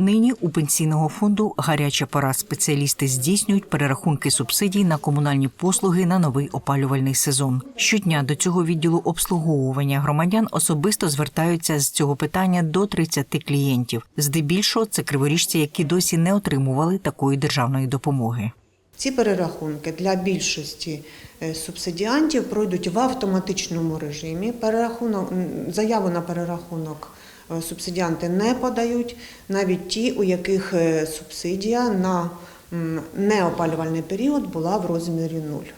Нині у пенсійного фонду гаряча пора спеціалісти здійснюють перерахунки субсидій на комунальні послуги на новий опалювальний сезон. Щодня до цього відділу обслуговування громадян особисто звертаються з цього питання до 30 клієнтів. Здебільшого це криворіжці, які досі не отримували такої державної допомоги. Ці перерахунки для більшості е, субсидіантів пройдуть в автоматичному режимі. Перерахунок, заяву на перерахунок субсидіанти не подають, навіть ті, у яких е, субсидія на неопалювальний період була в розмірі нуль.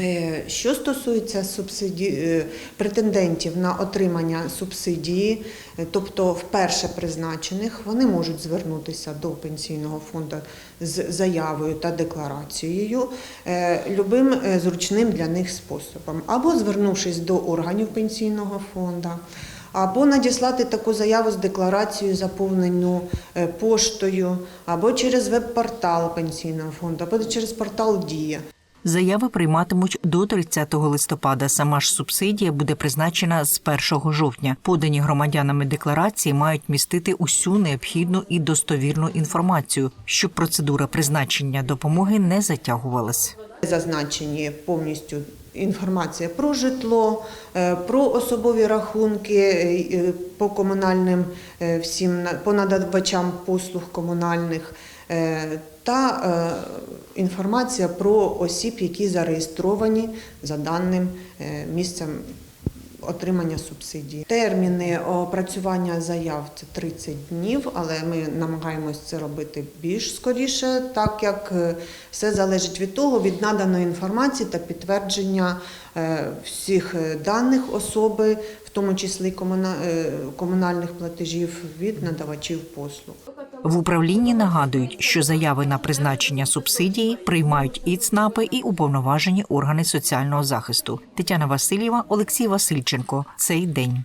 Е, Що стосується субсиді... е, претендентів на отримання субсидії, е, тобто вперше призначених, вони можуть звернутися до пенсійного фонду з заявою та декларацією е, любим е, зручним для них способом, або звернувшись до органів пенсійного фонду. Або надіслати таку заяву з декларацією, заповнену е, поштою, або через веб-портал пенсійного фонду, або через портал Дія. Заяви прийматимуть до 30 листопада. Сама ж субсидія буде призначена з 1 жовтня. Подані громадянами декларації мають містити усю необхідну і достовірну інформацію, щоб процедура призначення допомоги не затягувалась. Зазначені повністю інформація про житло, е, про особові рахунки е, по комунальним е, всім по надавачам послуг комунальних е, та е, інформація про осіб, які зареєстровані за даним е, місцем отримання субсидії. Терміни опрацювання заяв це 30 днів, але ми намагаємось це робити більш скоріше, так як е, все залежить від того, від наданої інформації та підтвердження е, всіх е, даних особи, в тому числі комунальних платежів від надавачів послуг. В управлінні нагадують, що заяви на призначення субсидії приймають і ЦНАПи, і уповноважені органи соціального захисту. Тетяна Васильєва, Олексій Васильченко. Цей день.